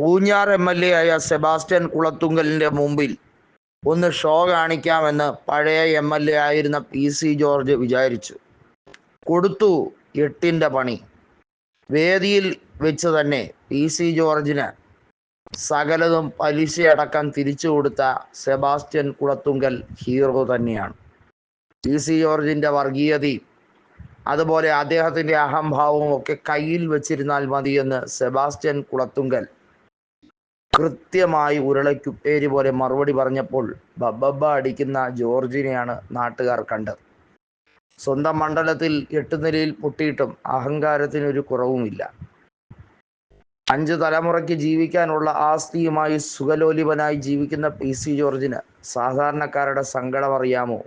Poonjar M L A ആയ Sebastian കുളത്തുങ്കലിന്റെ മുമ്പിൽ ഒന്ന് ഷോ കാണിക്കാമെന്ന് പഴയ എം എൽ എ ആയിരുന്ന പി സി ജോർജ് വിചാരിച്ചു. കൊടുത്തു എട്ടിന്റെ പണി. വേദിയിൽ വെച്ച് തന്നെ പി സി ജോർജിന് സകലതും പലിശയടക്കം തിരിച്ചു കൊടുത്ത സെബാസ്റ്റ്യൻ കുളത്തുങ്കൽ ഹീറോ തന്നെയാണ്. പി സി ജോർജിന്റെ വർഗീയതയും അതുപോലെ അദ്ദേഹത്തിന്റെ അഹംഭാവവും ഒക്കെ കയ്യിൽ വെച്ചിരുന്നാൽ മതിയെന്ന് സെബാസ്റ്റ്യൻ കുളത്തുങ്കൽ കൃത്യമായി ഉരുളയ്ക്കുപ്പേരി പോലെ മറുപടി പറഞ്ഞപ്പോൾ ബബ്ബ അടിക്കുന്ന ജോർജിനെയാണ് നാട്ടുകാർ കണ്ടത്. സ്വന്തം മണ്ഡലത്തിൽ എട്ട് നിലയിൽ പൊട്ടിയിട്ടും അഹങ്കാരത്തിനൊരു കുറവുമില്ല. അഞ്ച് തലമുറയ്ക്ക് ജീവിക്കാനുള്ള ആസ്തിയുമായി സുഖലോലിപനായി ജീവിക്കുന്ന പി സി ജോർജിന് സാധാരണക്കാരുടെ സങ്കടം അറിയാമോ?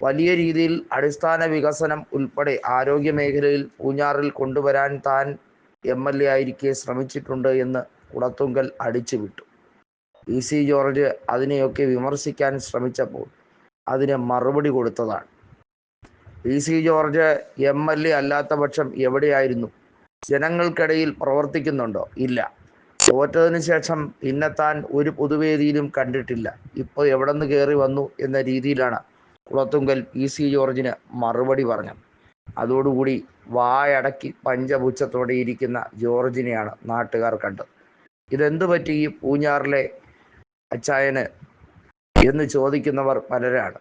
വലിയ രീതിയിൽ അടിസ്ഥാന വികസനം ഉൾപ്പെടെ ആരോഗ്യ മേഖലയിൽ പൂഞ്ഞാറിൽ കൊണ്ടുവരാൻ താൻ എം എൽ എ ആയിരിക്കെ ശ്രമിച്ചിട്ടുണ്ട് എന്ന് കുളത്തുങ്കൽ അടിച്ചുവിട്ടു പി സി ജോർജ് അതിനെയൊക്കെ വിമർശിക്കാൻ ശ്രമിച്ചപ്പോൾ അതിന് മറുപടി കൊടുത്തതാണ്. P C George M L A അല്ലാത്ത പക്ഷം എവിടെയായിരുന്നു? ജനങ്ങൾക്കിടയിൽ പ്രവർത്തിക്കുന്നുണ്ടോ? ഇല്ല. തോറ്റതിന് ശേഷം പിന്നെ താൻ ഒരു പൊതുവേദിയിലും കണ്ടിട്ടില്ല. ഇപ്പോൾ എവിടെ നിന്ന് കയറി വന്നു എന്ന രീതിയിലാണ് കുളത്തുങ്കൽ പി സി ജോർജിന് മറുപടി പറഞ്ഞത്. അതോടുകൂടി വായടക്കി പഞ്ചപുച്ഛത്തോടെ ഇരിക്കുന്ന ജോർജിനെയാണ് നാട്ടുകാർ കണ്ടത്. ഇതെന്തു പറ്റി ഈ പൂഞ്ഞാറിലെ അച്ചായന് എന്ന് ചോദിക്കുന്നവർ പലരാണ്.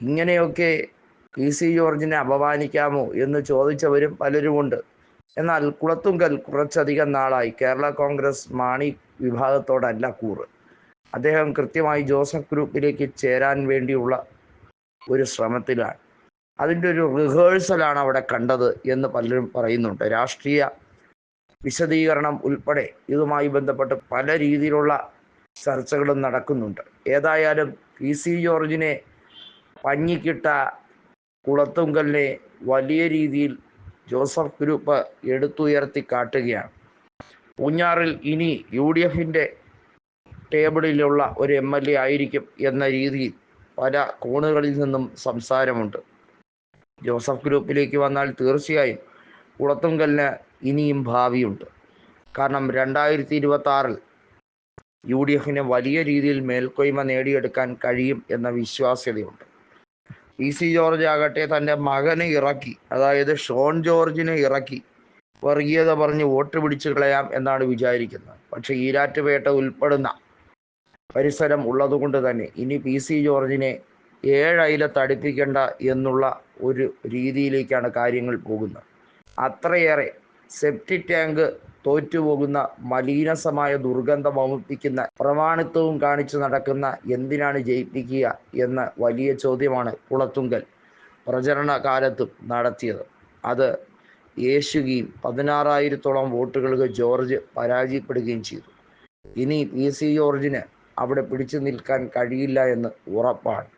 ഇങ്ങനെയൊക്കെ പി സി ജോർജിനെ അപമാനിക്കാമോ എന്ന് ചോദിച്ചവരും പലരുമുണ്ട്. എന്നാൽ കുളത്തുങ്കൽ കുറച്ചധികം നാളായി കേരള കോൺഗ്രസ് മാണി വിഭാഗത്തോടല്ല കൂറ്. അദ്ദേഹം കൃത്യമായി ജോസഫ് ഗ്രൂപ്പിലേക്ക് ചേരാൻ വേണ്ടിയുള്ള ഒരു ശ്രമത്തിലാണ്. അതിന്റെ ഒരു റിഹേഴ്സലാണ് അവിടെ കണ്ടത് എന്ന് പലരും പറയുന്നുണ്ട്. രാഷ്ട്രീയ വിശദീകരണം ഉൾപ്പെടെ ഇതുമായി ബന്ധപ്പെട്ട് പല രീതിയിലുള്ള ചർച്ചകളും നടക്കുന്നുണ്ട്. ഏതായാലും പി. സി. ജോർജിനെ പഞ്ഞിക്കിട്ട കുളത്തുങ്കലിനെ വലിയ രീതിയിൽ ജോസഫ് ഗ്രൂപ്പ് എടുത്തുയർത്തി കാട്ടുകയാണ്. പൂഞ്ഞാറിൽ ഇനി യു ഡി എഫിന്റെ ടേബിളിലുള്ള ഒരു എം എൽ എ ആയിരിക്കും എന്ന രീതിയിൽ പല കോണുകളിൽ നിന്നും സംസാരമുണ്ട്. ജോസഫ് ഗ്രൂപ്പിലേക്ക് വന്നാൽ തീർച്ചയായും കുളത്തുങ്കലിന് ഇനിയും ഭാവിയുണ്ട്. കാരണം രണ്ടായിരത്തി ഇരുപത്തി യു ഡി എഫിന് വലിയ രീതിയിൽ മേൽക്കൊയ്മ നേടിയെടുക്കാൻ കഴിയും എന്ന വിശ്വാസ്യതയുണ്ട്. പി സി ജോർജ് ആകട്ടെ തന്റെ മകനെ ഇറക്കി അതായത് ഷോൺ ജോർജിനെ ഇറക്കി വർഗീയത പറഞ്ഞ് വോട്ട് പിടിച്ചു കളയാം എന്നാണ് വിചാരിക്കുന്നത്. പക്ഷേ ഈരാറ്റുപേട്ട ഉൾപ്പെടുന്ന പരിസരം ഉള്ളതുകൊണ്ട് തന്നെ ഇനി പി സി ജോർജിനെ ഏഴയില തടിപ്പിക്കേണ്ട എന്നുള്ള ഒരു രീതിയിലേക്കാണ് കാര്യങ്ങൾ പോകുന്നത്. അത്രയേറെ സെപ്റ്റി ടാങ്ക് തോറ്റുപോകുന്ന മലീനസമായ ദുർഗന്ധം വമിപ്പിക്കുന്ന പ്രമാണിത്വവും കാണിച്ചു നടക്കുന്ന എന്തിനാണ് ജയിപ്പിക്കുക എന്ന വലിയ ചോദ്യമാണ് കുളത്തുങ്കൽ പ്രചരണ കാലത്തും നടത്തിയത്. അത് യേശുകയും പതിനാറായിരത്തോളം വോട്ടുകൾക്ക് ജോർജ് പരാജയപ്പെടുകയും ചെയ്തു. ഇനി പി സി ജോർജിന് അവിടെ പിടിച്ചു നിൽക്കാൻ കഴിയില്ല എന്ന് ഉറപ്പാണ്.